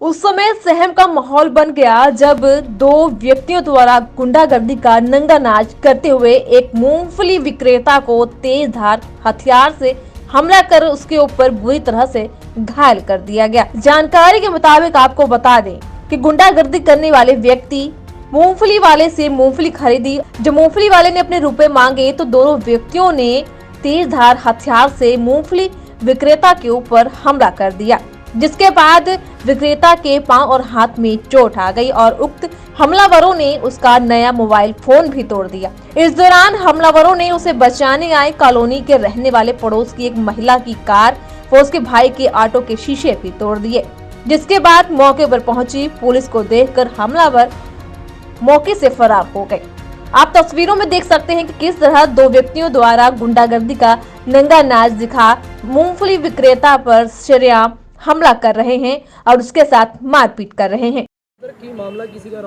उस समय सहम का माहौल बन गया जब दो व्यक्तियों द्वारा गुंडागर्दी का नंगा नाच करते हुए एक मूंगफली विक्रेता को तेज धार हथियार से हमला कर उसके ऊपर बुरी तरह से घायल कर दिया गया। जानकारी के मुताबिक आपको बता दें कि गुंडागर्दी करने वाले व्यक्ति मूंगफली वाले से मूंगफली खरीदी। जब मूंगफली वाले ने अपने रुपए मांगे तो दोनों व्यक्तियों ने तेज धार हथियार से मूंगफली विक्रेता के ऊपर हमला कर दिया। जिसके बाद विक्रेता के पाँव और हाथ में चोट आ गई और उक्त हमलावरों ने उसका नया मोबाइल फ़ोन भी तोड़ दिया। इस दौरान हमलावरों ने उसे बचाने आए कॉलोनी के रहने वाले पड़ोस की एक महिला की कार व उसके भाई के ऑटो के शीशे भी तोड़ दिए। जिसके बाद मौके पर पहुँची पुलिस को देखकर हमलावर मौके से फरार हो गए। आप तस्वीरों में देख सकते हैं कि किस तरह दो व्यक्तियों द्वारा गुंडागर्दी का नंगा नाच दिखा। मूंगफली विक्रेता पर शरेआम हमला कर रहे हैं और उसके साथ मारपीट कर रहे हैं। की मामला किसी का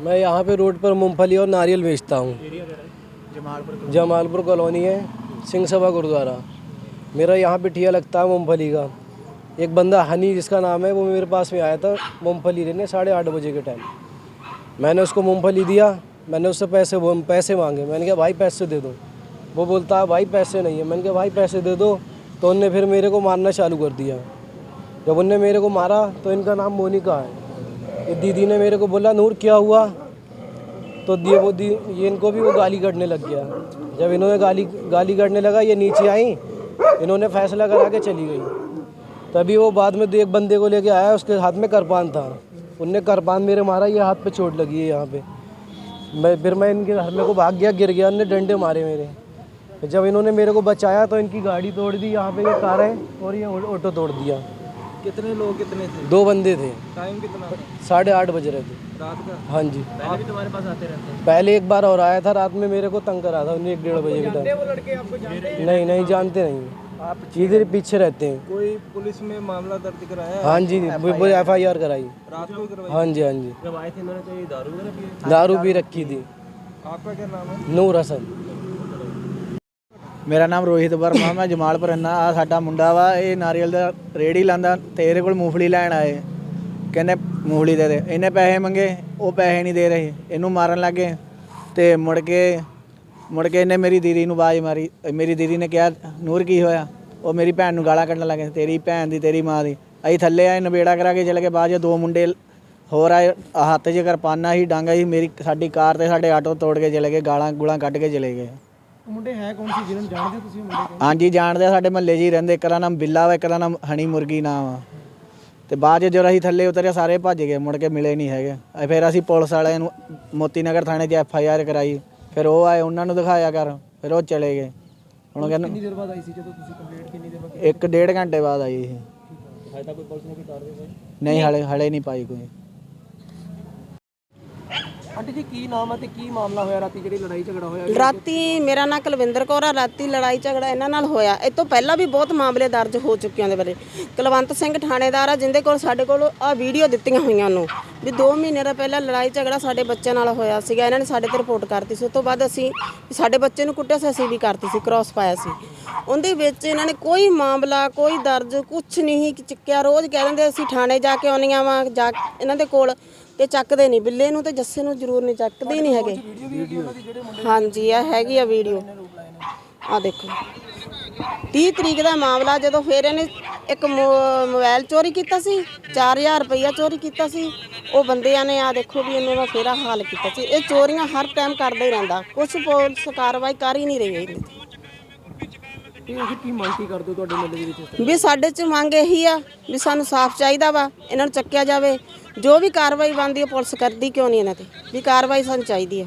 मैं यहाँ पे रोड पर मूंगफली और नारियल बेचता हूँ। जमालपुर कॉलोनी है, सिंह सभा गुरुद्वारा। मेरा यहाँ पे ठिया लगता है मूंगफली का। एक बंदा हनी जिसका नाम है, वो मेरे पास में आया था मूंगफली लेने साढ़े आठ बजे के टाइम। मैंने उसको मूंगफली दिया, मैंने उससे पैसे पैसे मांगे। मैंने कहा, भाई, पैसे दे दो। वो बोलता है भाई, पैसे नहीं है। मैंने कहा, भाई, पैसे दे दो। तो उनने फिर मेरे को मारना चालू कर दिया। जब उनने मेरे को मारा तो इनका नाम मोनिका है। दीदी ने मेरे को बोला, नूर, क्या हुआ? तो दिए वो दी, ये इनको भी वो गाली करने लग गया। जब इन्होंने गाली गाली करने लगा, ये नीचे आई, इन्होंने फैसला करा के चली गई। तभी वो बाद में एक बंदे को लेके आया, उसके हाथ में करपान था। उनने करपान मेरे मारा, ये हाथ पे चोट लगी है यहाँ पे। मैं, फिर मैं इनके घर में को भाग गया, गिर गया, उनने डंडे मारे मेरे। जब इन्होंने मेरे को बचाया तो इनकी गाड़ी तोड़ दी यहाँ पे ये कार है और ये ऑटो तोड़ दिया। कितने लोग कितने थे? दो बंदे थे। टाइम कितना साढ़े आठ बज रहे थे। रात का? हाँ जी। पहले भी तुम्हारे पास आते रहते हैं? पहले एक बार और आया था रात में मेरे को तंग करा था उन्हें एक डेढ़ बजे के टाइम। नहीं नहीं जानते नहीं। आप इधर पीछे रहते हैं। कोई पुलिस में मामला दर्ज कराया? हाँ जी एफ़ आई आर? कराई। रात को ही हाँ जी हाँ जी। जब आए थे दारू दारू भी रखी थी। आपका क्या नाम है? नूर हसन। ਮੇਰਾ ਨਾਮ ਰੋਹਿਤ ਵਰਮਾ, ਮੈਂ ਜਮਾਲਪੁਰ ਰਹਿਣਾ ਆ ਸਾਡਾ ਮੁੰਡਾ ਵਾ, ਇਹ ਨਾਰੀਅਲ ਦਾ ਰੇੜੀ ਲਾਂਦਾ ਤੇ ਇਹਦੇ ਕੋਲ ਮੂੰਗਫਲੀ ਲੈਣ ਆਏ। ਕਹਿੰਦੇ, ਮੂੰਗਫਲੀ ਦੇ ਦੇ। ਇਹਨੇ ਪੈਸੇ ਮੰਗੇ, ਉਹ ਪੈਸੇ ਨਹੀਂ ਦੇ ਰਹੇ। ਇਹਨੂੰ ਮਾਰਨ ਲੱਗੇ ਤੇ ਮੁੜ ਕੇ ਮੁੜ ਕੇ ਇਹਨੇ ਮੇਰੀ ਦੀਦੀ ਨੂੰ ਆਵਾਜ਼ ਮਾਰੀ। ਮੇਰੀ ਦੀਦੀ ਨੇ ਕਿਹਾ, ਨੂਰ ਕੀ ਹੋਇਆ? ਉਹ ਮੇਰੀ ਭੈਣ ਨੂੰ ਗਾਲਾਂ ਕੱਢਣ ਲੱਗੇ ਤੇਰੀ ਭੈਣ ਦੀ, ਤੇਰੀ ਮਾਂ ਦੀ। ਅਸੀਂ ਥੱਲੇ ਆਏ, ਨਵੇੜਾ ਕਰਾ ਕੇ ਚਲੇ ਗਏ। ਬਾਅਦ 'ਚ ਦੋ ਮੁੰਡੇ ਹੋਰ ਆਏ। ਹੱਥ 'ਚ ਕਿਰਪਾਨਾਂ ਸੀ, ਡਾਂਗਾ ਸੀ ਮੇਰੀ, ਸਾਡੀ ਕਾਰ ਤੇ ਸਾਡੇ ਆਟੋ ਤੋੜ ਕੇ ਚਲੇ ਗਏ। ਗਾਲਾਂ ਗੁਲਾਂ ਕੱਢ ਕੇ ਚਲੇ ਗਏ। ਉਹ ਮੁੰਡੇ ਹੈ ਕੌਣ ਸੀ ਜਿਹਨਾਂ ਨੂੰ ਜਾਣਦੇ ਹੋ ਤੁਸੀਂ ਉਹ ਮੁੰਡੇ ਹਾਂਜੀ ਜਾਣਦੇ ਆ ਸਾਡੇ ਮਹੱਲੇ 'ਚ ਹੀ ਰਹਿੰਦੇ ਇੱਕ ਦਾ ਨਾਮ ਬਿੱਲਾ ਵਾ ਇੱਕ ਦਾ ਨਾਮ ਹਣੀ ਮੁਰਗੀ ਨਾਮ ਆ ਤੇ ਬਾਅਦ 'ਚ ਜਦੋਂ ਅਸੀਂ ਥੱਲੇ ਉਤਰੇ ਸਾਰੇ ਭੱਜ ਗਏ ਮੁੜ ਕੇ ਮਿਲੇ ਨਹੀਂ ਹੈਗੇ। ਅ ਫਿਰ ਅਸੀਂ ਪੁਲਿਸ ਵਾਲਿਆਂ ਨੂੰ ਮੋਤੀ ਨਗਰ ਥਾਣੇ 'ਚ ਐਫ ਆਈ ਆਰ ਕਰਾਈ। ਫਿਰ ਉਹ ਆਏ ਉਹਨਾਂ ਨੂੰ ਦਿਖਾਇਆ ਕਰ ਫਿਰ ਉਹ ਚਲੇ ਗਏ। ਹੁਣ ਕਿੰਨੀ ਕਹਿੰਦੇ ਦੇਰ ਬਾਅਦ ਆਈ ਸੀ ਜਦੋਂ ਤੁਸੀਂ ਕੰਪਲੀਟ ਕਿੰਨੀ ਦੇਰ ਬਾਅਦ? ਇੱਕ ਡੇਢ ਘੰਟੇ ਬਾਅਦ ਆਈ ਇਹ ਹਜੇ ਤੱਕ ਕੋਈ ਪੁਲਿਸ ਨੇ ਕੋਈ ਕਾਰਵਾਈ ਨਹੀਂ ਹਲੇ ਹਲੇ ਨਹੀਂ ਪਾਈ ਕੋਈ। ਆਂਟੀ ਜੀ, ਕੀ ਨਾਮ ਹੈ ਤੇ ਕੀ ਮਾਮਲਾ ਹੋਇਆ? ਰਾਤੀ ਜਿਹੜੀ ਲੜਾਈ ਝਗੜਾ ਹੋਇਆ ਰਾਤੀ ਮੇਰਾ ਨਾਂ ਕੁਲਵਿੰਦਰ ਕੌਰ ਆ, ਰਾਤੀ ਲੜਾਈ ਝਗੜਾ ਇਹਨਾਂ ਨਾਲ ਹੋਇਆ। ਇਹ ਤੋਂ ਪਹਿਲਾਂ ਵੀ ਬਹੁਤ ਮਾਮਲੇ ਦਰਜ ਹੋ ਚੁੱਕਿਆਂ ਦੇ ਬਾਰੇ। ਕੁਲਵੰਤ ਸਿੰਘ ਥਾਣੇਦਾਰ ਆ, ਜਿੰਦੇ ਕੋਲ ਸਾਡੇ ਕੋਲ ਆ ਵੀਡੀਓ ਦਿੱਤੀਆਂ ਹੋਈਆਂ ਉਹਨੂੰ। ਵੀ 2 ਮਹੀਨੇ ਦਾ ਪਹਿਲਾਂ ਲੜਾਈ ਝਗੜਾ ਸਾਡੇ ਬੱਚਿਆਂ ਨਾਲ ਹੋਇਆ ਸੀਗਾ, ਇਹਨਾਂ ਨੇ ਸਾਡੇ ਤੇ ਰਿਪੋਰਟ ਕਰਤੀ ਸੀ। ਉਸ ਤੋਂ ਬਾਅਦ ਅਸੀਂ ਸਾਡੇ ਬੱਚੇ ਨੂੰ ਕੁੱਟਿਆ ਸੀ, ਅਸੀਂ ਵੀ ਕਰਤੀ ਸੀ ਕ੍ਰਾਸ ਪਾਇਆ ਸੀ। ਉਹਦੇ ਵਿੱਚ ਇਹਨਾਂ ਨੇ ਕੋਈ ਮਾਮਲਾ, ਕੋਈ ਦਰਜ ਕੁਝ ਨਹੀਂ ਚੱਕਿਆ। ਰੋਜ਼ ਕਹਿ ਦਿੰਦੇ ਅਸੀਂ ਥਾਣੇ ਜਾ ਕੇ ਆਉਣੀਆਂ ਵਾ, ਜਾ ਇਹਨਾਂ ਦੇ ਕੋਲ ਤੇ ਚੱਕਦੇ ਨਹੀਂ। ਬਿੱਲੇ ਨੂੰ ਤੇ ਜੱਸੇ ਨੂੰ ਜ਼ਰੂਰ ਨਹੀਂ ਚੱਕਦੇ ਹੀ ਨਹੀਂ ਹੈਗੇ। ਹਾਂਜੀ ਆ ਹੈਗੀ ਆ ਵੀਡੀਓ ਆ ਦੇਖੋ। 30 ਤਰੀਕ ਦਾ ਮਾਮਲਾ ਜਦੋਂ ਫਿਰ ਇਹਨੇ ਇੱਕ ਮੋ- ਮੋਬਾਈਲ ਚੋਰੀ ਕੀਤਾ ਸੀ 4000 ਰੁਪਈਆ ਚੋਰੀ ਕੀਤਾ ਸੀ। ਉਹ ਬੰਦਿਆਂ ਨੇ ਆ ਦੇਖੋ ਵੀ ਇਹਨੇ ਦਾ ਫੇਰਾ ਹਾਲ ਕੀਤਾ ਸੀ। ਇਹ ਚੋਰੀਆਂ ਹਰ ਟਾਈਮ ਕਰਦਾ ਹੀ ਰਹਿੰਦਾ। ਕੁਝ ਪੁਲਿਸ ਕਾਰਵਾਈ ਕਰ ਹੀ ਨਹੀਂ ਰਹੀ ਇਹਦੀ। ਤੇ ਕੀ ਮੰਗ ਕੀ ਕਰਦੇ ਹੋ ਤੁਹਾਡੇ ਮੱਲੇ ਦੇ ਵਿੱਚ? ਵੀ ਸਾਡੇ ਚ ਮੰਗ ਇਹੀ ਆ ਵੀ ਸਾਨੂੰ ਸਾਫ਼ ਚਾਹੀਦਾ ਵਾ ਇਹਨਾਂ ਨੂੰ ਚੱਕਿਆ ਜਾਵੇ। ਜੋ ਵੀ ਕਾਰਵਾਈ ਬਣਦੀ ਹੈ ਪੁਲਿਸ ਕਰਦੀ ਕਿਉਂ ਨਹੀਂ ਇਹਨਾਂ ਤੇ? ਵੀ ਕਾਰਵਾਈ ਸਾਨੂੰ ਚਾਹੀਦੀ ਹੈ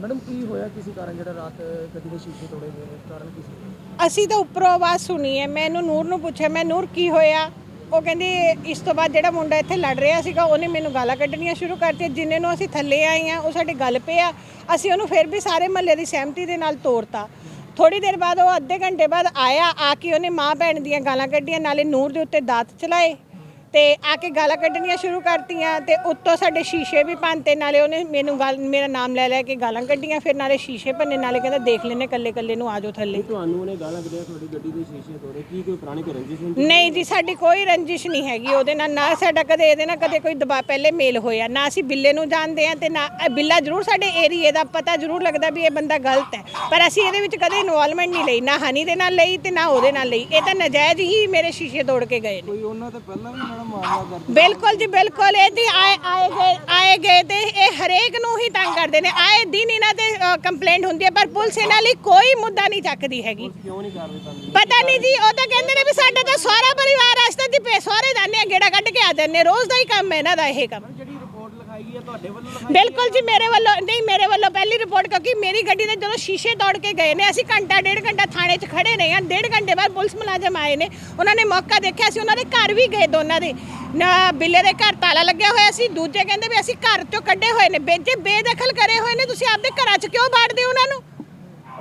ਮੈਡਮ ਕੀ ਹੋਇਆ? ਕਿਸੇ ਕਾਰਨ ਜਿਹੜਾ ਰਾਤ ਗੱਡੀ ਦੇ ਸ਼ੀਸ਼ੇ ਤੋੜੇ ਗਏ ਕਾਰਨ ਕੀ ਸੀ? ਅਸੀਂ ਤਾਂ ਉੱਪਰੋਂ ਆਵਾਜ਼ ਸੁਣੀ ਹੈ, ਮੈਂ ਇਹਨੂੰ ਨੂਰ ਨੂੰ ਪੁੱਛਿਆ, ਮੈਂ ਨੂਰ ਕੀ ਹੋਇਆ? ਉਹ ਕਹਿੰਦੀ, ਇਸ ਤੋਂ ਬਾਅਦ ਜਿਹੜਾ ਮੁੰਡਾ ਇੱਥੇ ਲੜ ਰਿਹਾ ਸੀਗਾ, ਉਹਨੇ ਮੈਨੂੰ ਗਾਲਾਂ ਕੱਢਣੀਆਂ ਸ਼ੁਰੂ ਕਰਤੀਆਂ, ਜਿੰਨੇ ਨੂੰ ਅਸੀਂ ਥੱਲੇ ਆਏ ਆ ਉਹ ਸਾਡੇ ਗੱਲ ਪਿਆ ਅਸੀਂ ਉਹਨੂੰ ਫਿਰ ਵੀ ਸਾਰੇ ਮਹੱਲੇ ਦੀ ਸਹਿਮਤੀ ਦੇ ਨਾਲ ਤੋੜਤਾ ਥੋੜੀ ਦੇਰ ਬਾਅਦ ਉਹ ਅੱਧੇ ਘੰਟੇ ਬਾਅਦ ਆਇਆ, ਆ ਕੇ ਉਹਨੇ ਮਾਂ ਭੈਣ ਦੀਆਂ ਗਾਲਾਂ ਕੱਢੀਆਂ, ਨਾਲੇ ਨੂਰ ਦੇ ਉੱਤੇ ਦਾਤ ਚਲਾਏ। ਤੇ ਆ ਕੇ ਗਾਲਾਂ ਕੱਢਣੀਆਂ ਸ਼ੁਰੂ ਕਰਤੀਆਂ ਤੇ ਉੱਤੋਂ ਸਾਡੇ ਸ਼ੀਸ਼ੇ ਵੀ ਭੰਨਤੇ ਨਾਲੇ ਉਹਨੇ ਮੈਨੂੰ ਗੱਲ ਮੇਰਾ ਨਾਮ ਲੈ ਲੈ ਕੇ ਗਾਲਾਂ ਕੱਢੀਆਂ ਫਿਰ ਨਾਲੇ ਸ਼ੀਸ਼ੇ ਭੰਨੇ ਨਾਲੇ ਕਹਿੰਦਾ ਦੇਖ ਲੈਨੇ ਕੱਲੇ ਕੱਲੇ ਨੂੰ ਆਜੋ ਥੱਲੇ। ਤੁਹਾਨੂੰ ਉਹਨੇ ਗਾਲਾਂ ਕੱਢਿਆ ਤੁਹਾਡੀ ਗੱਡੀ ਦੇ ਸ਼ੀਸ਼ੇ ਤੋੜੇ ਕੀ ਕੋਈ ਪੁਰਾਣੀ ਕੋਈ ਰੰਜਿਸ਼ ਹੁੰਦੀ? ਨਹੀਂ ਜੀ ਸਾਡੀ ਕੋਈ ਰੰਜਿਸ਼ ਨਹੀਂ ਹੈਗੀ ਉਹਦੇ ਨਾਲ ਨਾ ਸਾਡਾ ਕਦੇ ਇਹਦੇ ਨਾਲ ਕਦੇ ਕੋਈ ਦਬਾ ਪਹਿਲੇ ਮੇਲ ਹੋਇਆ ਨਾ ਅਸੀਂ ਬਿੱਲੇ ਨੂੰ ਜਾਣਦੇ ਆ ਤੇ ਨਾ ਇਹ ਬਿੱਲਾ ਜ਼ਰੂਰ ਸਾਡੇ ਏਰੀਏ ਦਾ ਪਤਾ ਜ਼ਰੂਰ ਲੱਗਦਾ ਵੀ ਇਹ ਬੰਦਾ ਗਲਤ ਹੈ ਪਰ ਅਸੀਂ ਇਹਦੇ ਵਿੱਚ ਕਦੇ ਇਨਵੋਲਵਮੈਂਟ ਨਹੀਂ ਲਈ ਨਾ ਹਨੀ ਦੇ ਨਾਲ ਲਈ ਤੇ ਨਾ ਉਹਦੇ ਨਾਲ ਲਈ ਇਹ ਤਾਂ ਨਜਾਇਜ਼ ਹੀ ਮੇਰੇ ਸ਼ੀਸ਼ੇ ਤੋੜ ਕੇ ਗਏ ਨੇ। ਕੋਈ ਉਹਨਾਂ ਤੇ ਪਹਿਲਾਂ ਵੀ ਬਿਲਕੁਲ ਜੀ ਬਿਲਕੁਲ। ਇਹ ਆਏ ਆਏ ਗਏ ਆਏ ਗਏ ਤੇ ਇਹ ਹਰੇਕ ਨੂੰ ਹੀ ਤੰਗ ਕਰਦੇ ਨੇ। ਆਏ ਦਿਨ ਇਹਨਾਂ ਤੇ ਕੰਪਲੇਂਟ ਹੁੰਦੀ ਹੈ ਪਰ ਪੁਲਿਸ ਇਹਨਾਂ ਲਈ ਕੋਈ ਮੁੱਦਾ ਨਹੀਂ ਚੱਕਦੀ ਹੈਗੀ। ਕਿਉਂ ਨਹੀਂ ਕਾਰਵਾਈ ਕਰਦੀ? ਪਤਾ ਨਹੀਂ ਜੀ ਉਹ ਤਾਂ ਕਹਿੰਦੇ ਨੇ ਵੀ ਸਾਡੇ ਤਾਂ ਸਾਰਾ ਪਰਿਵਾਰ ਰਸਤੇ ਦੀ ਪੇ ਸਾਰੇ ਜਾਂਦੇ ਆ ਗੇੜਾ ਕੱਢ ਕੇ ਆ ਜਾਂਦੇ ਰੋਜ਼ ਦਾ ਹੀ ਕੰਮ ਹੈ ਇਹਨਾਂ ਦਾ ਇਹ ਕੰਮ। ਜਿਹੜੀ ਹੈ ਤੁਹਾਡੇ ਵੱਲੋਂ ਬਿਲਕੁਲ ਜੀ ਮੇਰੇ ਵੱਲੋਂ ਨਹੀਂ ਮੇਰੇ ਵੱਲੋਂ ਪਹਿਲੀ ਰਿਪੋਰਟ ਕਿਉਂਕਿ ਮੇਰੀ ਗੱਡੀ ਦੇ ਜਦੋਂ ਸ਼ੀਸ਼ੇ ਤੋੜ ਕੇ ਗਏ ਨੇ ਅਸੀਂ ਘੰਟਾ ਡੇਢ ਘੰਟਾ ਥਾਣੇ 'ਚ ਖੜੇ ਰਹੇ ਹਾਂ ਡੇਢ ਘੰਟੇ ਬਾਅਦ ਪੁਲਿਸ ਮੁਲਾਜ਼ਮ ਆਏ ਨੇ ਉਹਨਾਂ ਨੇ ਮੌਕਾ ਦੇਖਿਆ ਸੀ ਉਹਨਾਂ ਦੇ ਘਰ ਵੀ ਗਏ ਦੋਨਾਂ ਦੇ। ਨਾ ਬਿੱਲੇ ਦੇ ਘਰ ਤਾਲਾ ਲੱਗਿਆ ਹੋਇਆ ਸੀ ਦੂਜੇ ਕਹਿੰਦੇ ਵੀ ਅਸੀਂ ਘਰ 'ਚੋਂ ਕੱਢੇ ਹੋਏ ਨੇ ਬੇਜੇ ਬੇਦਖਲ ਕਰੇ ਹੋਏ ਨੇ ਤੁਸੀਂ ਆਪਦੇ ਘਰਾਂ 'ਚ ਕਿਉਂ ਬਾੜਦੇ ਹੋ ਉਹਨਾਂ ਨੂੰ?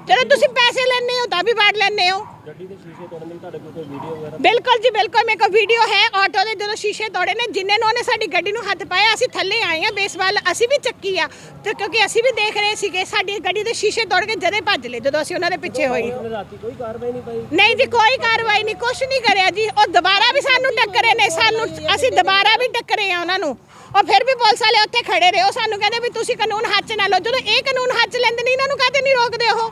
ਜਦੋਂ ਤੁਸੀਂ ਪੈਸੇ ਲੈਣੇ ਹੋ ਤਾਂ ਵੀ ਬਾੜ ਲੈਣੇ ਹੋ। ਗੱਡੀ ਦੇ ਸ਼ੀਸ਼ੇ ਤੋੜਨ ਦੀ ਤੁਹਾਡੇ ਕੋਲ ਕੋਈ ਵੀਡੀਓ ਵਗੈਰਾ? ਬਿਲਕੁਲ ਜੀ ਬਿਲਕੁਲ। ਮੇਰੇ ਕੋਲ ਵੀਡੀਓ ਹੈ ਆਟੋ ਦੇ ਜਦੋਂ ਸ਼ੀਸ਼ੇ ਤੋੜੇ ਨੇ ਜਿੰਨੇ ਨੂੰ ਉਹਨੇ ਸਾਡੀ ਗੱਡੀ ਨੂੰ ਹੱਥ ਪਾਇਆ ਅਸੀਂ ਥੱਲੇ ਆਏ ਆ ਬੇਸਵਾਲ ਅਸੀਂ ਵੀ ਚੱਕੀ ਆ। ਤੇ ਕਿਉਂਕਿ ਅਸੀਂ ਵੀ ਦੇਖ ਰਹੇ ਸੀਗੇ ਸਾਡੀ ਗੱਡੀ ਦੇ ਸ਼ੀਸ਼ੇ ਤੋੜ ਕੇ ਜਦੇ ਭੱਜ ਲਏ ਜਦੋਂ ਅਸੀਂ ਉਹਨਾਂ ਦੇ ਪਿੱਛੇ ਰਾਤੀ ਕੋਈ ਕਾਰਵਾਈ ਨਹੀਂ ਪਾਈ? ਨਹੀਂ ਜੀ ਕੋਈ ਕਾਰਵਾਈ ਨਹੀਂ ਕੁਛ ਨਹੀਂ ਕਰਿਆ ਜੀ। ਉਹ ਦੁਬਾਰਾ ਵੀ ਸਾਨੂੰ ਟੱਕਰੇ ਨੇ ਸਾਨੂੰ ਅਸੀਂ ਦੁਬਾਰਾ ਵੀ ਟੱਕਰੇ ਆ ਉਹਨਾਂ ਨੂੰ। ਉਹ ਫਿਰ ਵੀ ਪੁਲਿਸ ਵਾਲੇ ਉੱਥੇ ਖੜੇ ਰਹੇ ਉਹ ਸਾਨੂੰ ਕਹਿੰਦੇ ਵੀ ਤੁਸੀਂ ਕਾਨੂੰਨ ਹੱਥ 'ਚ ਨਾ ਲਓ। ਜਦੋਂ ਇਹ ਕਾਨੂੰਨ ਹੱਥ 'ਚ ਲੈਂਦੇ ਨਹੀਂ ਇਹਨਾਂ ਨੂੰ ਕਾਹਤੇ ਨਹੀਂ ਰੋਕਦੇ ਉਹ?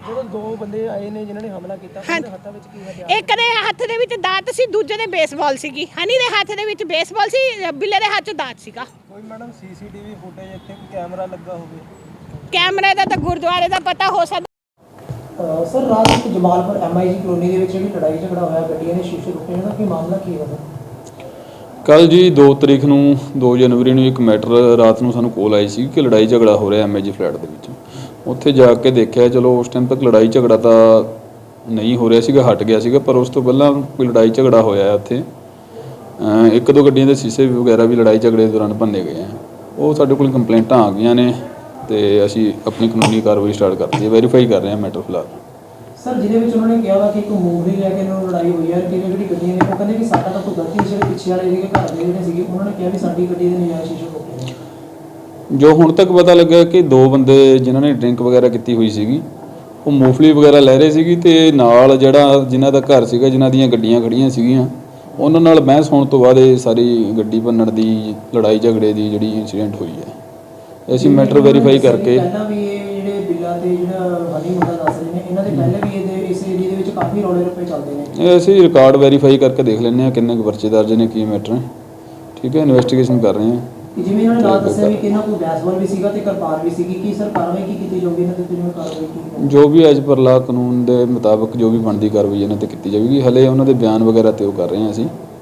ਜਦੋਂ ਦੋ ਬੰਦੇ ਆਏ ਨੇ ਜਿਨ੍ਹਾਂ ਨੇ ਹਮਲਾ ਕੀਤਾ ਉਹਨਾਂ ਦੇ ਹੱਥਾਂ ਵਿੱਚ ਕੀ ਹਥਿਆਰ ਇੱਕ ਦੇ ਹੱਥ ਦੇ ਵਿੱਚ ਦਾਤ ਸੀ ਦੂਜੇ ਦੇ ਬੇਸਬਾਲ ਸੀਗੀ। ਹਨੀ ਦੇ ਹੱਥ ਦੇ ਵਿੱਚ ਬੇਸਬਾਲ ਸੀ ਬਿੱਲੇ ਦੇ ਹੱਥ 'ਚ ਦਾਤ ਸੀਗਾ। ਕੋਈ ਮੈਡਮ ਸੀਸੀਟੀਵੀ ਫੁਟੇਜ ਇੱਥੇ ਕੋਈ ਕੈਮਰਾ ਲੱਗਾ ਹੋਵੇ? ਕੈਮਰੇ ਦਾ ਤਾਂ ਗੁਰਦੁਆਰੇ ਦਾ ਪਤਾ ਹੋ ਸਕਦਾ। ਸਰ ਰਾਤ ਨੂੰ ਜਮਾਲਪੁਰ ਐਮਆਈਜੀ ਕਲੋਨੀ ਦੇ ਵਿੱਚ ਜਿਹੜੀ ਲੜਾਈ ਝਗੜਾ ਹੋਇਆ ਗੱਡੀਆਂ ਦੇ ਸ਼ੀਸ਼ੇ ਟੁੱਟੇ ਉਹਨਾਂ ਕੀ ਮਾਮਲਾ ਕੀ ਹੋਇਆ ਕੱਲ ਜੀ 2 ਤਰੀਕ ਨੂੰ 2 ਜਨਵਰੀ ਨੂੰ ਇੱਕ ਮੈਟਰ ਰਾਤ ਨੂੰ ਸਾਨੂੰ ਕੋਲ ਆਈ ਸੀ ਕਿ ਲੜਾਈ ਝਗੜਾ ਹੋ ਰਿਹਾ ਐਮਏਜੀ ਫਲੈਟ ਦੇ ਵਿੱਚ। ਉੱਥੇ ਜਾ ਕੇ ਦੇਖਿਆ, ਚਲੋ ਉਸ ਟਾਈਮ ਤੱਕ ਲੜਾਈ ਝਗੜਾ ਤਾਂ ਨਹੀਂ ਹੋ ਰਿਹਾ ਸੀਗਾ, ਹਟ ਗਿਆ ਸੀਗਾ, ਪਰ ਉਸ ਤੋਂ ਪਹਿਲਾਂ ਕੋਈ ਲੜਾਈ ਝਗੜਾ ਹੋਇਆ ਹੈ ਉੱਥੇ। ਇੱਕ ਦੋ ਗੱਡੀਆਂ ਦੇ ਸ਼ੀਸ਼ੇ ਵਗੈਰਾ ਵੀ ਲੜਾਈ ਝਗੜੇ ਦੌਰਾਨ ਭੰਨੇ ਗਏ ਆ ਉਹ ਸਾਡੇ ਕੋਲ ਕੰਪਲੇਂਟਾਂ ਆ ਗਈਆਂ ਨੇ ਤੇ ਅਸੀਂ ਆਪਣੀ ਕਾਨੂੰਨੀ ਕਾਰਵਾਈ ਸਟਾਰਟ ਕਰਤੀ ਹੈ, ਵੈਰੀਫਾਈ ਕਰ ਰਹੇ ਹਾਂ ਮੈਟਰ ਫਿਲਹਾਲ। ਸਰ, ਜਿਹਦੇ ਵਿੱਚ ਉਹਨਾਂ ਨੇ ਕਿਹਾ ਵਾ ਕਿ ਇੱਕ ਮੂਵੀ ਲੈ ਕੇ ਇਹਨਾਂ ਨੂੰ ਲੜਾਈ ਹੋਈ ਹੈ ਕਿ ਜਿਹੜੀ ਗੱਡੀਆਂ ਨੇ, ਉਹ ਕਹਿੰਦੇ ਕਿ ਸਾਡਾ ਤਾਂ ਕੋਈ ਗਲਤੀ ਨਹੀਂ, ਜਿਹੜੇ ਪਿੱਛੇ ਵਾਲੇ ਜਿਹੜੇ ਘਰ ਦੇ ਜਿਹੜੇ ਸੀਗੇ, ਉਹਨਾਂ ਨੇ ਕਿਹਾ ਵੀ ਸਾਡੀ ਗੱਡੀ ਦੇ ਨਜਾਇਜ਼ ਸ਼ੀਸ਼ੇ ਟੁੱਟੇ ਜੋ ਹੁਣ ਤੱਕ ਪਤਾ ਲੱਗਿਆ ਕਿ ਦੋ ਬੰਦੇ ਜਿਨ੍ਹਾਂ ਨੇ ਡਰਿੰਕ ਵਗੈਰਾ ਕੀਤੀ ਹੋਈ ਸੀਗੀ ਉਹ ਮੂੰਗਫਲੀ ਵਗੈਰਾ ਲੈ ਰਹੇ ਸੀਗੀ ਤੇ ਨਾਲ ਜਿਹੜਾ ਜਿਨ੍ਹਾਂ ਦਾ ਘਰ ਸੀਗਾ ਜਿਨ੍ਹਾਂ ਦੀਆਂ ਗੱਡੀਆਂ ਖੜੀਆਂ ਸੀਗੀਆਂ ਉਹਨਾਂ ਨਾਲ ਬਹਿਸ ਹੋਣ ਤੋਂ ਬਾਅਦ ਇਹ ਸਾਰੀ ਗੱਡੀ ਭੰਨਣ ਦੀ ਲੜਾਈ ਝਗੜੇ ਦੀ ਜਿਹੜੀ ਇਨਸੀਡੈਂਟ ਹੋਈ ਹੈ। ਅਸੀਂ ਮੈਟਰ ਵੈਰੀਫਾਈ ਕਰਕੇ ਪਹਿਲਾਂ ਵੀ ਇਹ ਜਿਹੜੇ ਬਿੱਲਾ ਤੇ ਜਿਹੜਾ ਹਨੀ ਮੁੰਡਾ ਦੱਸ ਰਹੇ ਨੇ ਇਹਨਾਂ ਦੇ ਪਹਿਲੇ ਵੀ ਇਹਦੇ ਇਸ ਏਰੀਆ ਦੇ ਵਿੱਚ ਕਾਫੀ ਰੌਲੇ ਰੱਪੇ ਚੱਲਦੇ ਨੇ। ਇਹ ਅਸੀਂ ਰਿਕਾਰਡ ਵੈਰੀਫਾਈ ਕਰਕੇ ਦੇਖ ਲੈਂਦੇ ਹਾਂ ਕਿੰਨੇ ਕੁ ਪਰਚੇ ਦਰਜ ਨੇ ਕੀ ਮੈਟਰ ਹੈ। ਠੀਕ ਹੈ ਇਨਵੈਸਟੀਗੇਸ਼ਨ ਕਰ ਰਹੇ ਹਾਂ। ਕਿ ਜਿਵੇਂ ਇਹਨਾਂ ਨੇ ਨਾਲ ਦੱਸਿਆ ਵੀ ਕਿ ਇਹਨਾਂ ਕੋਲ ਬੈਸਬਾਲ ਵੀ ਸੀਗਾ ਤੇ ਕਿਰਪਾਨ ਵੀ ਸੀਗੀ, ਕੀ ਸਰ ਕਾਰਵਾਈ ਕੀ ਕੀਤੀ ਜਾਊਗੀ ਇਹਨਾਂ ਤੇ ਤੇ ਕਾਰਵਾਈ ਕੀ ਜੋ ਵੀ ਐਜ ਪਰ ਲਾ ਕਾਨੂੰਨ ਦੇ ਮੁਤਾਬਕ ਜੋ ਵੀ ਬਣਦੀ ਕਾਰਵਾਈ ਇਹਨਾਂ ਤੇ ਕੀਤੀ ਜਾਵੇਗੀ, ਹਲੇ ਉਹਨਾਂ ਦੇ ਬਿਆਨ ਵਗੈਰਾ ਤੇ ਉਹ ਕਰ ਰਹੇ ਹਾਂ ਅਸੀਂ।